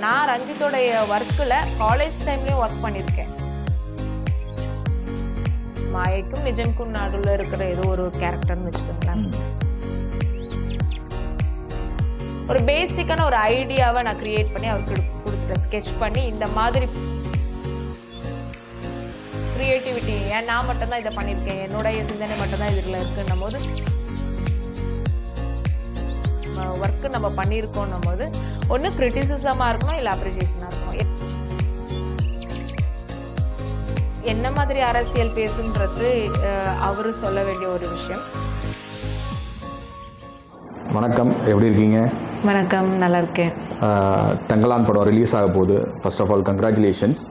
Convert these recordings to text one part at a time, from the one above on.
நான் ரஞ்சித்தோடைய ஒர்க்கில் காலேஜ் டைம்லேயும் ஒர்க் பண்ணியிருக்கேன் மாயைக்கும் நிஜம்க்கும் நடுவில் இருக்கிற ஏதோ ஒரு கேரக்டர்னு வச்சுக்கோங்களேன். ஒரு பேசிக்கான ஒரு ஐடியாவை நான் கிரியேட் பண்ணி அவருக்கு கொடுத்துட்டேன். ஸ்கெட்ச் பண்ணி இந்த மாதிரி கிரியேட்டிவிட்டி ஏன் நான் மட்டும்தான் இதை பண்ணியிருக்கேன் என்னுடைய சிந்தனை மட்டும்தான் இதில் இருக்குன்னும் போது ஒர்க்கு நம்ம பண்ணியிருக்கோன்னும் போது ஒன்று கிரிட்டிசிசமாக இருக்கணும் இல்லை அப்ரிசியேஷனாக இருக்கணும். என்ன மாதிரி அரசியல் பேசுன்றது அவரு சொல்ல வேண்டிய ஒரு விஷயம். வணக்கம். எப்படி இருக்கீங்க? வணக்கம். நல்லா இருக்கேன். தங்கலான் படம் ரிலீஸ் ஆக போகுது. ஃபர்ஸ்ட் ஆஃப் ஆல் கங்க்ராச்சுலேஷன்ஸ்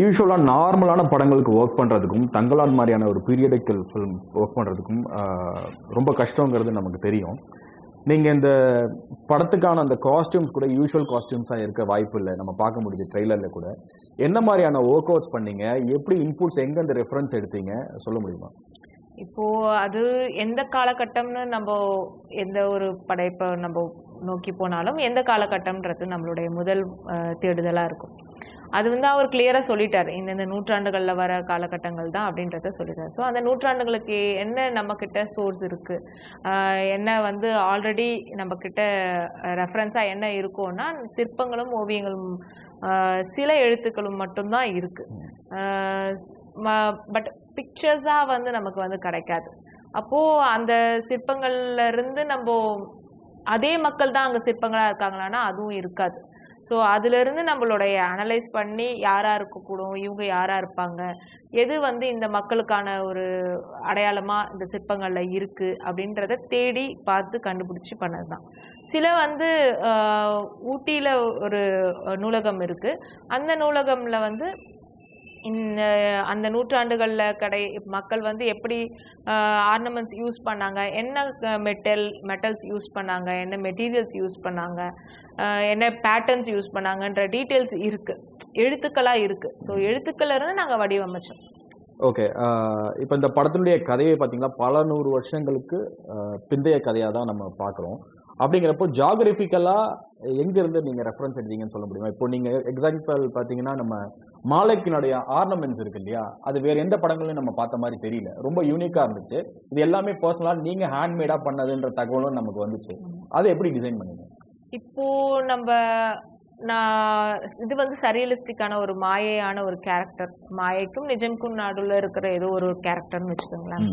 யூஸ்வலாக நார்மலான படங்களுக்கு ஒர்க் பண்ணுறதுக்கும் தங்கலான் மாதிரியான ஒரு பீரியடிக்கல் ஃபிலிம் ஒர்க் பண்ணுறதுக்கும் ரொம்ப கஷ்டங்கிறது நமக்கு தெரியும். நீங்கள் இந்த படத்துக்கான அந்த காஸ்டியூம்ஸ் கூட யூஷுவல் காஸ்டியூம்ஸாக இருக்க வாய்ப்பு இல்லை நம்ம பார்க்க முடியுது ட்ரெய்லரில் கூட. என்ன மாதிரியான ஒர்க் அவுட்ஸ் பண்ணீங்க? எப்படி இன்புட்ஸ் எங்கே அந்த ரெஃபரன்ஸ் எடுத்தீங்க? சொல்ல முடியுமா? இப்போ அது எந்த காலகட்டம்னு நம்ம எந்த ஒரு படைப்பை நம்ம நோக்கி போனாலும் எந்த காலகட்டம்ன்றது நம்மளுடைய முதல் தேடுதலாக இருக்கும். அது வந்து அவர் கிளியராக சொல்லிட்டார். இந்தந்த நூற்றாண்டுகளில் வர காலகட்டங்கள் தான் அப்படின்றத சொல்லிட்டார். ஸோ அந்த நூற்றாண்டுகளுக்கு என்ன நம்மக்கிட்ட சோர்ஸ் இருக்குது என்ன வந்து ஆல்ரெடி நம்மக்கிட்ட ரெஃபரன்ஸாக என்ன இருக்கும்னா சிற்பங்களும் ஓவியங்களும் சில எழுத்துக்களும் மட்டும்தான் இருக்குது பட் பிக்சர்ஸாக வந்து நமக்கு வந்து கிடைக்காது. அப்போது அந்த சிற்பங்கள்லேருந்து நம்ம அதே மக்கள் தான் அங்கே சிற்பங்களாக இருக்காங்களான்னா அதுவும் இருக்காது. ஸோ அதுலேருந்து நம்மளுடைய அனலைஸ் பண்ணி யாராக இருக்கக்கூடும் இவங்க யாராக இருப்பாங்க எது வந்து இந்த மக்களுக்கான ஒரு அடையாளமாக இந்த சிற்பங்களில் இருக்குது அப்படின்றத தேடி பார்த்து கண்டுபிடிச்சி பண்ணது தான் சில வந்து ஊட்டியில் ஒரு நூலகம் இருக்குது அந்த நூலகமில் வந்து அந்த நூற்றாண்டுகளில் கடை மக்கள் வந்து எப்படி ஆர்னமெண்ட்ஸ் யூஸ் பண்ணாங்க என்ன மெட்டல் மெட்டல்ஸ் யூஸ் பண்ணாங்க என்ன மெட்டீரியல்ஸ் யூஸ் பண்ணாங்க என்ன பேட்டர்ன்ஸ் யூஸ் பண்ணாங்கன்ற டீட்டெயில்ஸ் இருக்குது எழுத்துக்களாக இருக்குது ஸோ எழுத்துக்கள்லேருந்து நாங்கள் வடிவமைச்சோம். ஓகே இப்போ இந்த படத்தினுடைய கதையை பார்த்தீங்கன்னா பல நூறு வருஷங்களுக்கு பிந்தைய கதையாக தான் நம்ம பார்க்குறோம் அப்படிங்கிறப்போ ஜாகிரபிக்கலாக எங்கேருந்து நீங்கள் ரெஃபரன்ஸ் எடுத்தீங்கன்னு சொல்ல முடியுமா? இப்போ நீங்கள் எக்ஸாம்பிள் பார்த்தீங்கன்னா நம்ம மாலைக்கினுடைய ஆர்னமெண்ட்ஸ் இருக்கு இல்லையா? அது வேற எந்த படங்களையும் நம்ம பார்த்த மாதிரி தெரியல. ரொம்ப யூனிக்காக இருந்துச்சு. இது எல்லாமே பர்சனலாக நீங்கள் ஹேண்ட்மேடாக பண்ணதுன்ற தகவலும் நமக்கு வந்துச்சு. அதை எப்படி டிசைன் பண்ணீங்க? இப்போ நம்ம நான் இது வந்து சரியலிஸ்டிக்கான ஒரு மாயையான ஒரு கேரக்டர் மாயைக்கும் நிஜம்க்கும் நடுவில் இருக்கிற ஏதோ ஒரு கேரக்டர்னு வச்சுக்கோங்களேன்.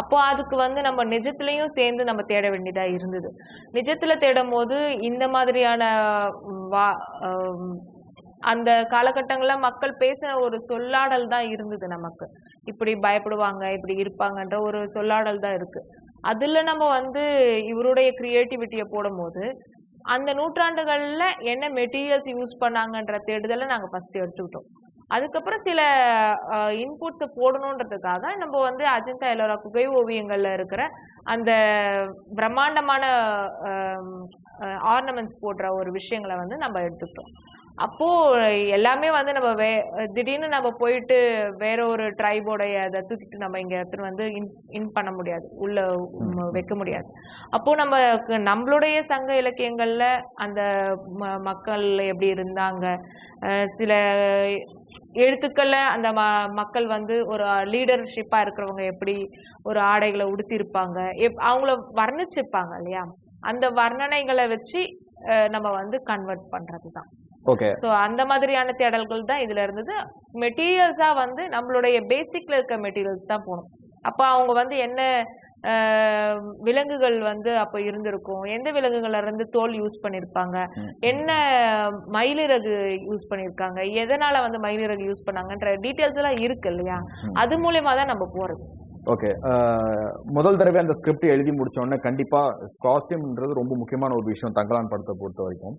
அப்போ அதுக்கு வந்து நம்ம நிஜத்துலயும் சேர்ந்து நம்ம தேட வேண்டியதா இருந்தது. நிஜத்துல தேடும் போது இந்த மாதிரியான வா அந்த காலகட்டங்களில் மக்கள் பேசின ஒரு சொல்லாடல் தான் இருந்தது நமக்கு. இப்படி பயப்படுவாங்க இப்படி இருப்பாங்கன்ற ஒரு சொல்லாடல் தான் இருக்குது அதில் நம்ம வந்து இவருடைய க்ரியேட்டிவிட்டியை போடும்போது அந்த நூற்றாண்டுகளில் என்ன மெட்டீரியல்ஸ் யூஸ் பண்ணாங்கன்ற தேடுதலை நாங்கள் ஃபஸ்ட்டு எடுத்துக்கிட்டோம். அதுக்கப்புறம் சில இன்புட்ஸை போடணுன்றதுக்காக நம்ம வந்து அஜந்தா எல்லோரா குகை ஓவியங்களில் இருக்கிற அந்த பிரம்மாண்டமான ஆர்னமெண்ட்ஸ் போடுற ஒரு விஷயங்களை வந்து நம்ம எடுத்துக்கிட்டோம். அப்போ எல்லாமே வந்து நம்ம வே திடீர்னு நம்ம போயிட்டு வேற ஒரு ட்ரைபோடைய அதை தூக்கிட்டு நம்ம இங்க எடுத்துட்டு வந்து இன் இன் பண்ண முடியாது. உள்ள வைக்க முடியாது. அப்போ நம்ம நம்மளுடைய சங்க இலக்கியங்கள்ல அந்த மக்கள் எப்படி இருந்தாங்க? சில எழுத்துக்கள்ல அந்த ம மக்கள் வந்து ஒரு லீடர்ஷிப்பா இருக்கிறவங்க எப்படி ஒரு ஆடைகளை உடுத்திருப்பாங்க எப் அவங்கள வர்ணிச்சிருப்பாங்க இல்லையா? அந்த வர்ணனைகளை வச்சு நம்ம வந்து கன்வெர்ட் பண்றது தான் ஓகே ஸோ அந்த மாதிரியான தேடல்கள் தான் இதுல இருந்தது. மெட்டீரியல்ஸா வந்து நம்மளுடைய பேசிக்ல இருக்க மெட்டீரியல்ஸ் தான் போகணும் அப்போ அவங்க வந்து என்ன விலங்குகள் வந்து அப்போ இருந்திருக்கும்? எந்த விலங்குகள்ல இருந்து தோல் யூஸ் பண்ணியிருப்பாங்க ம். என்ன மயிலிறகு யூஸ் பண்ணியிருக்காங்க எதனால வந்து மயிலிறகு யூஸ் பண்ணாங்கன்ற டீட்டெயில்ஸ் எல்லாம் இருக்கு இல்லையா. அது மூலியமா தான் நம்ம போறது. ஓகே முதல் தடவை அந்த ஸ்கிரிப்ட் எழுதி முடிச்ச உடனே கண்டிப்பா காஸ்டியூம்ன்றது ரொம்ப முக்கியமான ஒரு விஷயம் தங்கலான் படத்தை பொறுத்த வரைக்கும்.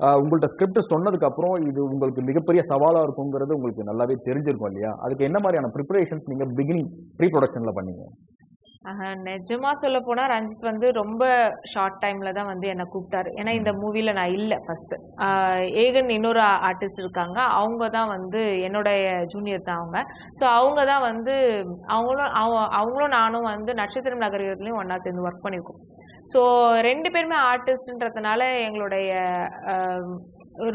ஆஹ் உங்கள்ட்ட ஸ்கிரிப்ட் சொன்னதுக்கு அப்புறம் இது உங்களுக்கு மிகப்பெரிய சவாலா இருக்குங்கிறது உங்களுக்கு நல்லாவே தெரிஞ்சிருக்கும் இல்லையா? அதுக்கு என்ன மாதிரியான ப்ரிப்பரேஷன்ஸ் நீங்க பிகினிங் ப்ரீ ப்ரொடக்ஷன்ல பண்ணீங்க? நிஜமா சொல்ல போனா ரஞ்சித் வந்து ரொம்ப ஷார்ட் டைம்ல தான் வந்து என்னை கூப்பிட்டாரு. ஏன்னா இந்த மூவில நான் இல்ல ஃபர்ஸ்ட் ஏகன் இன்னொரு ஆர்டிஸ்ட் இருக்காங்க. அவங்க தான் வந்து என்னுடைய ஜூனியர் தான் அவங்க. ஸோ அவங்க தான் வந்து அவங்களும் அவ- அவங்களும் நானும் வந்து நட்சத்திரம் நகரத்துலையும் ஒண்ணா சேர்ந்து ஒர்க் பண்ணியிருக்கோம் ஸோ ரெண்டு பேருமே ஆர்டிஸ்ட்ன்றதுனால எங்களுடைய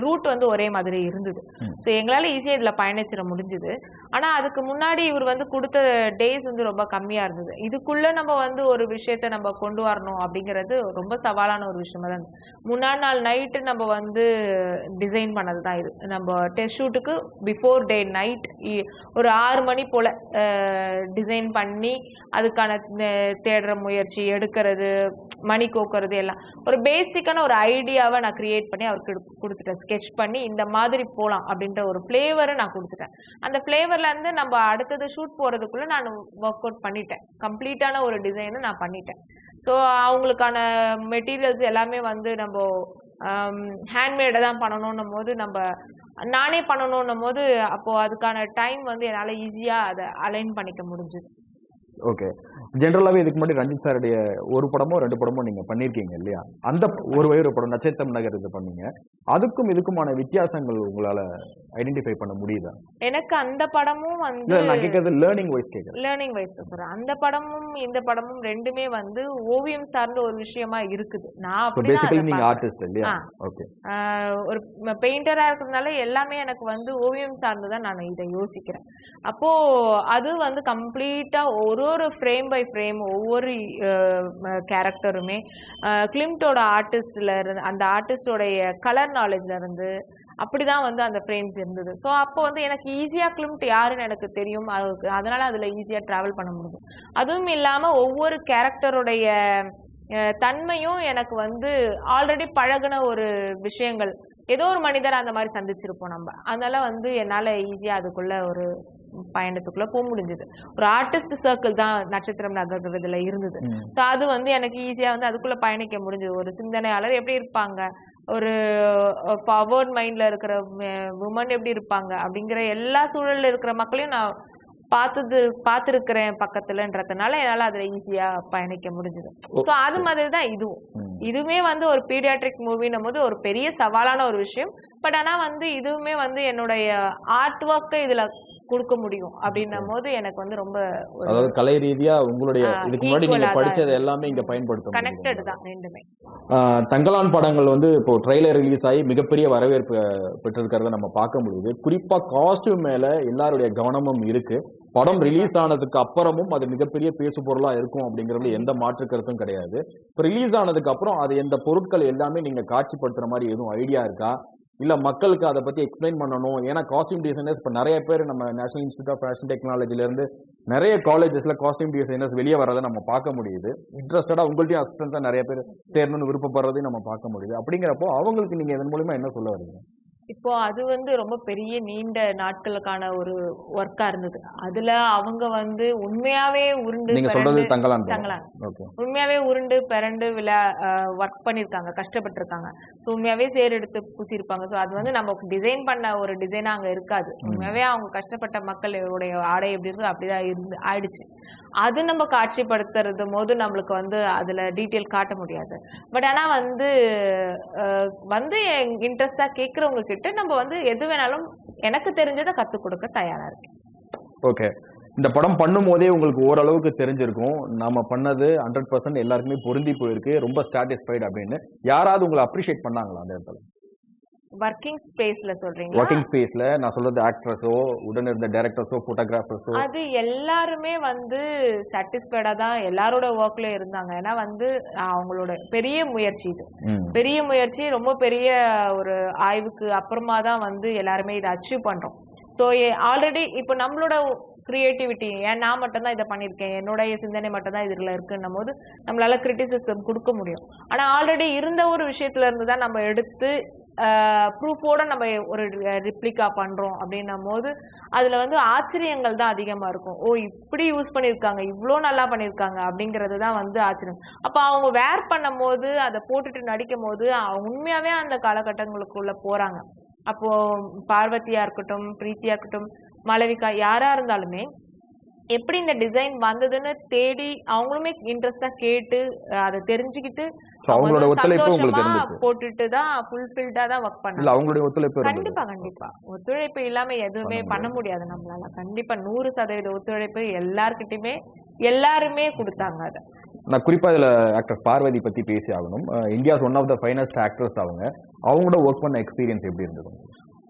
ரூட் வந்து ஒரே மாதிரி இருந்தது. ஸோ எங்களால் ஈஸியாக இதில் பயணிச்சிட முடிஞ்சுது ஆனால் அதுக்கு முன்னாடி இவர் வந்து கொடுத்த டேஸ் வந்து ரொம்ப கம்மியாக இருந்தது இதுக்குள்ளே நம்ம வந்து ஒரு விஷயத்த நம்ம கொண்டு வரணும் அப்படிங்கிறது ரொம்ப சவாலான ஒரு விஷயமா தான். முன்னாடி நாள் நைட்டு நம்ம வந்து டிசைன் பண்ணது தான் இது நம்ம டெஸ்ட் ஷூட்டுக்கு பிஃபோர் டே நைட் ஒரு ஆறு மணி போல் டிசைன் பண்ணி அதுக்கான தேடுற முயற்சி எடுக்கிறது மணி கோக்கிறது எல்லாம். ஒரு பேசிக்கான ஒரு ஐடியாவை நான் கிரியேட் பண்ணி அவருக்கு கொடுத்துட்டேன். ஸ்கெட்ச் பண்ணி இந்த மாதிரி போகலாம் அப்படின்ற ஒரு ஃப்ளேவரை நான் கொடுத்துட்டேன். அந்த ஃப்ளேவர்லேருந்து நம்ம அடுத்தது ஷூட் போகிறதுக்குள்ளே நான் ஒர்க் அவுட் பண்ணிட்டேன். கம்ப்ளீட்டான ஒரு டிசைனை நான் பண்ணிட்டேன். ஸோ அவங்களுக்கான மெட்டீரியல்ஸ் எல்லாமே வந்து நம்ம um, ஹேண்ட்மேடை தான் பண்ணணும்னும் போது நம்ம நானே பண்ணணும்னும் போது அப்போது அதுக்கான டைம் வந்து என்னால் ஈஸியாக அதை அலைன் பண்ணிக்க முடிஞ்சுது. ஓகே ஜென்ரலாவே இதுக்கு முன்னாடி ரஞ்சித் சாருடைய ஒரு படமோ ரெண்டு படமோ நீங்க பண்ணிருக்கீங்க இல்லையா? அந்த ஒரு வயிறு படம் நட்சத்திரம் நகர் இது பண்ணீங்க. அதுக்கும் இதுக்குமான வித்தியாசங்கள் உங்களால ஐடென்டிஃபை பண்ண முடியுதா? எனக்கு அந்த படமும் வந்து நான் கேட்கறது லேர்னிங் வைஸ் கேட்கறேன் லேர்னிங் வைஸ் சொல்றேன். அந்த படமும் இந்த படமும் ரெண்டுமே வந்து ஓவியம் சார்ந்த ஒரு விஷயமா இருக்குது. நான் பேசிக்கலி அதை நீங்க பார்க்கிறேன். ஆர்டிஸ்ட் இல்லையா. ஓகே ஒரு பெயிண்டரா இருக்கிறதுனால எல்லாமே எனக்கு வந்து ஓவியம் சார்ந்து தான் நான் இதை யோசிக்கிறேன். அப்போ அது வந்து கம்ப்ளீட்டா ஒரு ஒரு ஃப்ரேம் பை ஃப்ரேம் ஒவ்வொரு கேரக்டருமே கிளிம்டோட ஆர்டிஸ்டில் இருந்து அந்த ஆர்டிஸ்டோடைய கலர் நாலேஜ்ல இருந்து அப்படிதான் வந்து அந்த ஃப்ரேம்ஸ் இருந்தது. ஸோ அப்போ வந்து எனக்கு ஈஸியாக கிளிம்ட் யாருன்னு எனக்கு தெரியும். அதுக்கு அதனால் அதில் ஈஸியாக ட்ராவல் பண்ண முடியும் அதுவும் இல்லாமல் ஒவ்வொரு கேரக்டருடைய தன்மையும் எனக்கு வந்து ஆல்ரெடி பழகின ஒரு விஷயங்கள். ஏதோ ஒரு மனிதர் அந்த மாதிரி சந்திச்சிருப்போம் நம்ம. அதனால வந்து என்னால் ஈஸியாக அதுக்குள்ள ஒரு பயணத்துக்குள்ள போக முடிஞ்சது. ஒரு ஆர்டிஸ்ட் சர்க்கிள் தான் நட்சத்திரம் நகர்கிறதுல இருந்தது. ஸோ அது வந்து எனக்கு ஈஸியா வந்து அதுக்குள்ள பயணிக்க முடிஞ்சது. ஒரு சிந்தனையாளர் எப்படி இருப்பாங்க? ஒரு ஃபார்வர்ட் மைண்ட்ல இருக்கிற உமன் எப்படி இருப்பாங்க? அப்படிங்கிற எல்லா சூழல்ல இருக்கிற மக்களையும் நான் பார்த்தது பார்த்துருக்கிறேன் பக்கத்துலன்றதுனால என்னால அதுல ஈஸியா பயணிக்க முடிஞ்சது. ஸோ அது மாதிரி தான் இதுவும். இதுவுமே வந்து ஒரு பீடியாட்ரிக் மூவின்னும் போது ஒரு பெரிய சவாலான ஒரு விஷயம். பட் ஆனா வந்து இதுவுமே வந்து என்னுடைய ஆர்ட் ஒர்க்கை இதுல கொடுக்க முடியும் அப்படின்னும் போது எனக்கு வந்து ரொம்ப அதாவது கலை ரீதியா உங்களுடைய இதுக்கு முன்னாடி நீங்க படிச்சது. எல்லாமே இங்க பயன்படுத்த கனெக்டட். தான் ரெண்டுமே. தங்கலான் படங்கள் வந்து இப்போ ட்ரெய்லர் ரிலீஸ் ஆகி மிகப்பெரிய வரவேற்பு பெற்றிருக்கிறத நம்ம பார்க்க முடியுது. குறிப்பா காஸ்டியூம் மேல எல்லாருடைய கவனமும் இருக்கு. படம் ரிலீஸ் ஆனதுக்கு அப்புறமும் அது மிகப்பெரிய பேசு பொருளா இருக்கும் அப்படிங்கறதுல எந்த மாற்று கருத்தும் கிடையாது. இப்போ ரிலீஸ் ஆனதுக்கு அப்புறம் அது எந்த பொருட்கள் எல்லாமே நீங்க காட்சிப்படுத்துற மாதிரி எதுவும் ஐடியா இருக்கா? இல்ல மக்களுக்கு அதை பத்தி எக்ஸ்பிளைன் பண்ணணும். ஏன்னா காஸ்டியூம் டிசைனர்ஸ் இப்ப நிறைய பேர் நம்ம நேஷனல் இன்ஸ்டியூட் ஆஃப் ஃபேஷன் டெக்னாலஜில இருந்து நிறைய காலேஜஸ்ல காஸ்டியூம் டிசைனர்ஸ் வெளியே வரதை நம்ம பார்க்க முடியுது. இன்ட்ரெஸ்டடா உங்கள்ட்டையும் அசிஸ்டன்ஸா நிறைய பேர் சேரணும்னு விருப்பப்படுறதையும் நம்ம பார்க்க முடியுது. அப்படிங்கிறப்போ அவங்களுக்கு நீங்க இதன் மூலியமா என்ன சொல்ல வரீங்க? இப்போ அது வந்து ரொம்ப பெரிய நீண்ட நாட்களுக்கான ஒரு ஒர்க்கா இருந்தது. அதுல அவங்க வந்து உண்மையாவே உருண்டு நீங்க சொல்றது தங்கலான் உண்மையாவே உருண்டு பிறண்டு விழா ஒர்க் பண்ணிருக்காங்க கஷ்டப்பட்டிருக்காங்க. ஸோ உண்மையாவே சேர் எடுத்து பூசியிருப்பாங்க. ஸோ அது வந்து நம்ம டிசைன் பண்ண ஒரு டிசைனா அங்க இருக்காது. உண்மையாவே அவங்க கஷ்டப்பட்ட மக்களுடைய ஆடை எப்படி இருந்தோ அப்படிதான் இருந்து ஆயிடுச்சு. அது நம்ம காட்சிப்படுத்துறது போது நம்மளுக்கு வந்து அதுல டீட்டெயில் காட்ட முடியாது. பட் ஆனா வந்து வந்து இன்ட்ரெஸ்டா கேட்கறவங்க கிட்ட நம்ம வந்து எது வேணாலும் எனக்கு தெரிஞ்சதை கத்துக் கொடுக்க தயாரா இருக்கேன். ஓகே. இந்த படம் பண்ணும் போதே உங்களுக்கு ஓரளவுக்கு தெரிஞ்சிருக்கும். நம்ம பண்ணது ஹண்ட்ரட் பர்சன்ட் எல்லாருக்குமே பொருந்தி போயிருக்கு. ரொம்ப சாட்டிஸ்ஃபைடு அப்படின்னு. யாராவது உங்களை அப்ரிஷியேட் பண்ணாங்களா அந்த இடத்துல? ஒர்க்கிங் ஸ்பேஸ்ல சொல்றீங்களா? ஒர்க்கிங் ஸ்பேஸ்ல நான் சொல்றது ஆக்ட்ரஸோ உடன் இருந்த டைரக்டர்ஸோ போட்டோகிராஃபர்ஸோ அது எல்லாருமே வந்து சாட்டிஸ்ஃபைடா தான் எல்லாரோட ஒர்க்ல இருந்தாங்க. ஏன்னா வந்து அவங்களோட பெரிய முயற்சி இது. பெரிய முயற்சி ரொம்ப பெரிய ஒரு ஆய்வுக்கு அப்புறமா தான் வந்து எல்லாருமே இதை அச்சீவ் பண்றோம். ஸோ ஆல்ரெடி இப்போ நம்மளோட கிரியேட்டிவிட்டி ஏன் நான் மட்டும்தான் இதை பண்ணியிருக்கேன்? என்னுடைய சிந்தனை மட்டும்தான் இதுல இருக்குன்னும் போது நம்மளால கிரிட்டிசிசம் கொடுக்க முடியும். ஆனா ஆல்ரெடி இருந்த ஒரு விஷயத்துல இருந்து தான் நம்ம எடுத்து ப்ரூஃபோட நம்ம ஒரு ரிப்ளிகா பண்றோம் அப்படின்னும் போது அதுல வந்து ஆச்சரியங்கள் தான் அதிகமா இருக்கும். ஓ இப்படி யூஸ் பண்ணியிருக்காங்க இவ்வளோ நல்லா பண்ணியிருக்காங்க அப்படிங்கிறது தான் வந்து ஆச்சரியம். அப்போ அவங்க வேர் பண்ணும் போது அதை போட்டுட்டு நடிக்கும் போது உண்மையாகவே உண்மையாவே அந்த காலகட்டங்களுக்குள்ள போறாங்க. அப்போ பார்வதியா இருக்கட்டும் பிரீத்தியா இருக்கட்டும் மாளவிகா யாரா இருந்தாலுமே எப்படி இந்த டிசைன் வந்ததுன்னு தேடி அவங்களுமே இன்ட்ரெஸ்டா கேட்டு அதை தெரிஞ்சுக்கிட்டு அவங்களோட அவங்க ஒத்துழைப்பு உங்களுக்கு இருந்துச்சு. போட்டுட்டு தான் ஃபுல்ஃபில்டா தான் ஒர்க் பண்ணாங்க. இல்ல அவங்களுடைய ஒத்துழைப்பு கண்டிப்பா கண்டிப்பா. ஒத்துழைப்பு இல்லாம எதுவுமே பண்ண முடியாது. நம்மளால. கண்டிப்பா நூறு சதவீத ஒத்துழைப்பு எல்லார்கிட்டயுமே எல்லாருமே கொடுத்தாங்க அத. நான் குறிப்பா இதுல ஆக்டர் பார்வதி பத்தி பேசி ஆகணும். India's one of the finest actors அவங்க. அவங்களோட ஒர்க் பண்ண எக்ஸ்பீரியன்ஸ் எப்படி இருந்தது?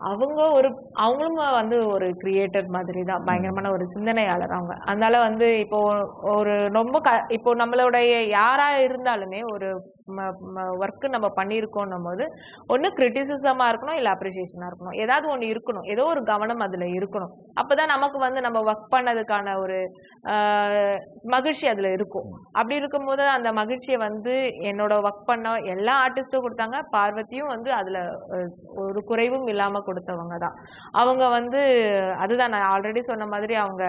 அவங்க ஒரு அவங்களும் வந்து ஒரு கிரியேட்டர் மாதிரி தான் பயங்கரமான ஒரு சிந்தனையாளர் அவங்க. அதனால வந்து இப்போ ஒரு ரொம்ப க இப்போ நம்மளுடைய யாரா இருந்தாலுமே ஒரு ஒர்க்கு நம்ம பண்ணியிருக்கோன்னும் போது ஒன்று கிரிட்டிசிசமாக இருக்கணும் இல்லை அப்ரிசியேஷனாக இருக்கணும். ஏதாவது ஒன்று இருக்கணும். ஏதோ ஒரு கவனம் அதில் இருக்கணும். அப்போ தான் நமக்கு வந்து நம்ம ஒர்க் பண்ணதுக்கான ஒரு மகிழ்ச்சி அதில் இருக்கும். அப்படி இருக்கும்போது அந்த மகிழ்ச்சியை வந்து என்னோட ஒர்க் பண்ண எல்லா ஆர்டிஸ்ட்டும் கொடுத்தாங்க. பார்வதியும் வந்து அதில் ஒரு குறைவும் இல்லாமல் கொடுத்தவங்க தான். அவங்க வந்து அதுதான் நான் ஆல்ரெடி சொன்ன மாதிரி அவங்க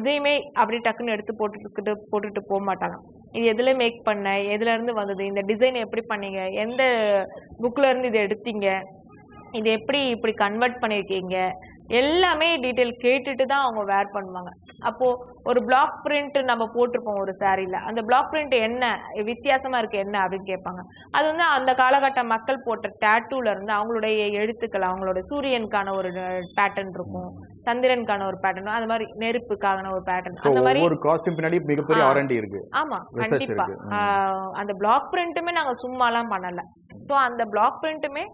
எதையுமே அப்படி டக்குன்னு எடுத்து போட்டுட்டு போட்டுட்டு போக மாட்டாங்க இது எதில் மேக் பண்ண எதுலேருந்து வந்தது இந்த டிசைன் எப்படி பண்ணீங்க எந்த புக்கிலேருந்து இருந்து இதை எடுத்தீங்க இது எப்படி இப்படி கன்வெர்ட் பண்ணியிருக்கீங்க எல்லாமே டீட்டெயில் கேட்டுட்டு தான் அவங்க வேர் பண்ணுவாங்க. அப்போது ஒரு பிளாக் பிரிண்ட் நம்ம போட்டிருப்போம் ஒரு சாரீல அந்த பிளாக் பிரிண்ட் என்ன வித்தியாசமா இருக்கு என்ன அப்படின்னு கேட்பாங்க. அது வந்து அந்த காலகட்ட மக்கள் போட்ட டேட்டூல இருந்து அவங்களுடைய எழுத்துக்கள் அவங்களோட சூரியனுக்கான ஒரு பேட்டர்ன் இருக்கும். சந்திரனுக்கான ஒரு பேட்டர்ன் அந்த மாதிரி நெருப்புக்கான ஒரு பேட்டர்ன் ஸோ அந்த மாதிரி ஒவ்வொரு காஸ்டியூம் பின்னாடி மிகப்பெரிய ஆ. ஆர்என்டி இருக்கு. ஆமா கண்டிப்பா. அந்த பிளாக் பிரிண்ட்டுமே நாங்க சும்மாலாம் பண்ணல. சோ அந்த பிளாக் பிரிண்ட்டுமே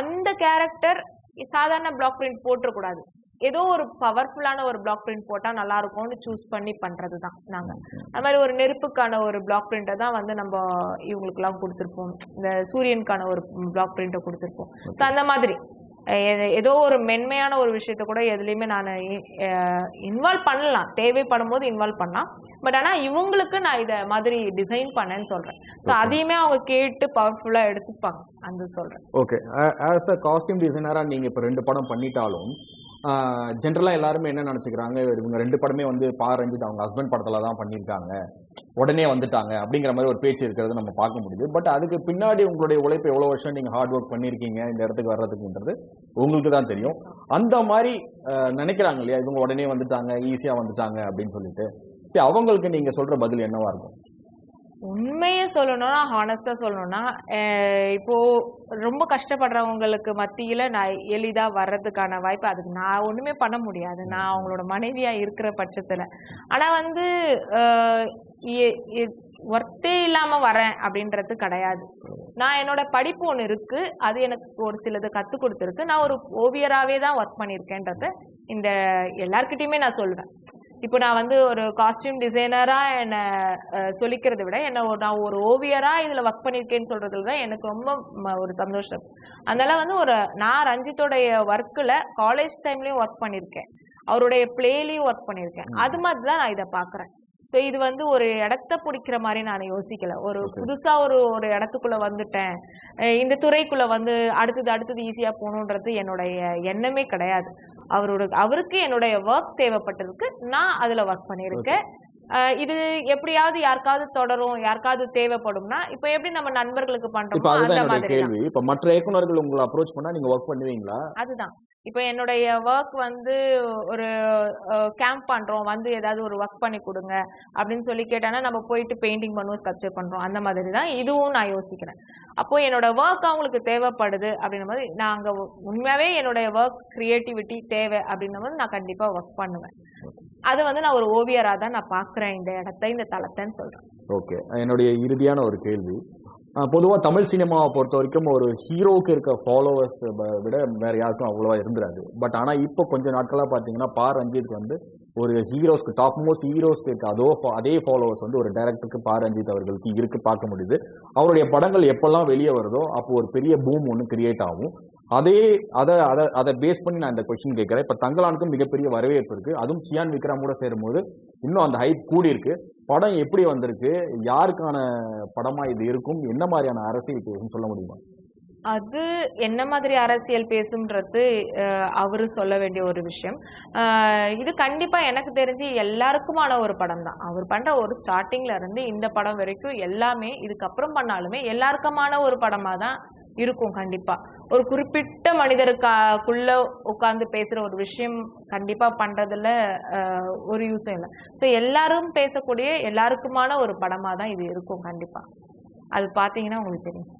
அந்த கேரக்டர் சாதாரண பிளாக் பிரிண்ட் போட்டுறக்கூடாது. ஏதோ ஒரு பவர்ஃபுல்லான ஒரு பிளாக் பிரிண்ட் போட்டா நல்லா இருக்கும்னு சூஸ் பண்ணி பண்றது தான் நாங்க அது மாதிரி ஒரு நெருப்புக்கான ஒரு பிளாக் பிரிண்ட்டை தான் வந்து நம்ம இவங்களுக்குலாம் கொடுத்துருப்போம். இந்த சூரியனுக்கான ஒரு பிளாக் பிரிண்ட்டை கொடுத்துருப்போம். ஸோ அந்த மாதிரி. ஏதோ ஒரு மென்மையான ஒரு விஷயத்த கூட எதுலையுமே நான் இன்வால்வ் பண்ணலாம். தேவைப்படும் போது இன்வால்வ் பண்ணலாம். பட் ஆனா இவங்களுக்கு நான் இத மாதிரி டிசைன் பண்ணேன்னு சொல்றேன். ஸோ அதையுமே அவங்க கேட்டு பவர்ஃபுல்லா எடுத்துப்பாங்க. அந்த சொல்றேன். ஓகே ஆஸ் அ காஸ்டியூம் டிசைனரா நீங்க இப்ப ரெண்டு படம் பண்ணிட்டாலும் ஜென்ரலாக எல்லாருமே என்ன நினச்சிக்கிறாங்க? இவங்க ரெண்டு படமே வந்து பா. ரஞ்சித் அவங்க ஹஸ்பண்ட் படத்தில் தான் பண்ணியிருக்காங்க. உடனே வந்துட்டாங்க அப்படிங்கிற மாதிரி ஒரு பேச்சு இருக்கிறது நம்ம பார்க்க முடியுது. பட் அதுக்கு பின்னாடி உங்களுடைய உழைப்பு எவ்வளோ வருஷம் நீங்கள் ஹார்ட் ஒர்க் பண்ணிருக்கீங்க இந்த இடத்துக்கு வர்றதுக்குன்றது உங்களுக்கு தான் தெரியும். அந்த மாதிரி நினைக்கிறாங்க இல்லையா? இவங்க உடனே வந்துட்டாங்க ஈஸியாக வந்துட்டாங்க அப்படின்னு சொல்லிட்டு. சரி அவங்களுக்கு நீங்கள் சொல்கிற பதில் என்னவா இருக்கும்? உண்மையை சொல்லணும்னா ஹானஸ்டாக சொல்லணும்னா இப்போது இப்போ ரொம்ப கஷ்டப்படுறவங்களுக்கு மத்தியில் நான் எளிதாக வர்றதுக்கான வாய்ப்பு அதுக்கு நான் ஒன்றுமே பண்ண முடியாது. நான் அவங்களோட மனைவியாக இருக்கிற பட்சத்தில். ஆனால் வந்து ஒர்த்தே இல்லாமல் வரேன் அப்படின்றது கிடையாது. நான் என்னோட படிப்பு ஒன்று இருக்குது அது எனக்கு ஒரு சிலது கற்றுக் கொடுத்துருக்கு. நான் ஒரு ஓவியராகவே தான் ஒர்க் பண்ணியிருக்கேன்றத இந்த எல்லார்கிட்டயுமே நான் சொல்லுவேன் இப்போ நான் வந்து ஒரு காஸ்டியூம் டிசைனரா என்ன சொல்லிக்கிறதை விட என்ன நான் ஒரு ஓவியரா இதுல ஒர்க் பண்ணிருக்கேன்னு சொல்றதுல தான் எனக்கு ரொம்ப ஒரு சந்தோஷம். அதனால வந்து ஒரு நான் ரஞ்சித்தோடைய ஒர்க்ல காலேஜ் டைம்லயும் ஒர்க் பண்ணிருக்கேன் அவருடைய பிளேலயும் ஒர்க் பண்ணிருக்கேன் அது மாதிரி தான் நான் இதை பாக்குறேன் ஸோ இது வந்து ஒரு இடத்த பிடிக்கிற மாதிரி நான் யோசிக்கல. ஒரு புதுசா ஒரு ஒரு இடத்துக்குள்ள வந்துட்டேன். இந்த துறைக்குள்ள வந்து அடுத்தது அடுத்தது ஈஸியா போகணுன்றது என்னுடைய எண்ணமே கிடையாது. அவரோட அவருக்கு என்னுடைய ஒர்க் தேவைப்பட்டிருக்கு. நான் அதுல ஒர்க் பண்ணியிருக்கேன். இது எப்படியாவது யாருக்காவது தொடரும் யாருக்காவது தேவைப்படும்னா இப்போ எப்படி நம்ம நண்பர்களுக்கு பண்றோமோ அந்த மாதிரி. கேள்வி. இப்ப மற்ற இயக்குனர்கள் உங்களை அப்ரோச் பண்ணா நீங்க ஒர்க் பண்ணுவீங்களா? அதுதான். இப்போ என்னுடைய ஒர்க் வந்து ஒரு கேம்ப் பண்றோம். வந்து ஏதாவது ஒரு ஒர்க் பண்ணி கொடுங்க அப்படின்னு சொல்லி கேட்டானா நம்ம போயிட்டு பெயிண்டிங் பண்ணுவோம் ஸ்கல்ப்சர் பண்றோம். அந்த மாதிரி தான் இதுவும் நான் யோசிக்கிறேன். அப்போ என்னோட ஒர்க் அவங்களுக்கு தேவைப்படுது அப்படின்னும் போது நாங்க உண்மையாவே என்னுடைய ஒர்க் கிரியேட்டிவிட்டி தேவை அப்படின்னும் போது நான் கண்டிப்பா ஒர்க் பண்ணுவேன். அது வந்து நான் ஒரு ஓவியரா தான் நான் பாக்குறேன் இந்த இடத்த இந்த தளத்தைன்னு சொல்றேன். ஓகே என்னுடைய இறுதியான ஒரு கேள்வி. பொதுவாக பொதுவா தமிழ் சினிமாவை பொறுத்த வரைக்கும் ஒரு ஹீரோவுக்கு இருக்க ஃபாலோவர்ஸ் விட வேற யாருக்கும் அவ்வளோவா இருந்துராது. பட் ஆனால் இப்போ கொஞ்சம் நாட்களாக பார்த்தீங்கன்னா பா. ரஞ்சித் வந்து ஒரு ஹீரோஸ்க்கு டாப் மோஸ்ட் ஹீரோஸ்க்கு இருக்க அதோ அதே ஃபாலோவர்ஸ் வந்து ஒரு டைரக்டருக்கு பா. ரஞ்சித் அவர்களுக்கு இருக்கு பார்க்க முடியுது. அவருடைய படங்கள் எப்பெல்லாம் வெளியே வருதோ அப்போ ஒரு பெரிய பூம் ஒன்று கிரியேட் ஆகும். அதே அதை அதை அதை பேஸ் பண்ணி நான் இந்த கொஸ்டின் கேட்குறேன். இப்போ தங்கலானுக்கும் மிகப்பெரிய வரவேற்பு இருக்குது அதுவும் சியான் விக்ரம் கூட சேரும்போது இன்னும் அந்த ஹைப் கூடி இருக்கு படம் எப்படி வந்திருக்கு? யாருக்கான படமா இது இருக்கும்? என்ன மாதிரியான அரசியல் பேசும் சொல்ல முடியுமா? அது என்ன மாதிரி அரசியல் பேசும்ன்றது அவரு சொல்ல வேண்டிய ஒரு விஷயம். இது கண்டிப்பா எனக்கு தெரிஞ்சு எல்லாருக்குமான ஒரு படம் தான். அவர் பண்ற ஒரு ஸ்டார்டிங்ல இருந்து இந்த படம் வரைக்கும் எல்லாமே இதுக்கப்புறம் பண்ணாலுமே எல்லாருக்குமான ஒரு படமா தான் இருக்கும் கண்டிப்பா. ஒரு குறிப்பிட்ட மனிதருக்குள்ள உட்கார்ந்து பேசுற ஒரு விஷயம் கண்டிப்பா பண்றதுல ஒரு யூஸும் இல்லை. ஸோ எல்லாரும் பேசக்கூடிய எல்லாருக்குமான ஒரு படமா தான் இது இருக்கும் கண்டிப்பா. அது பாத்தீங்கன்னா உங்களுக்கு தெரியும்.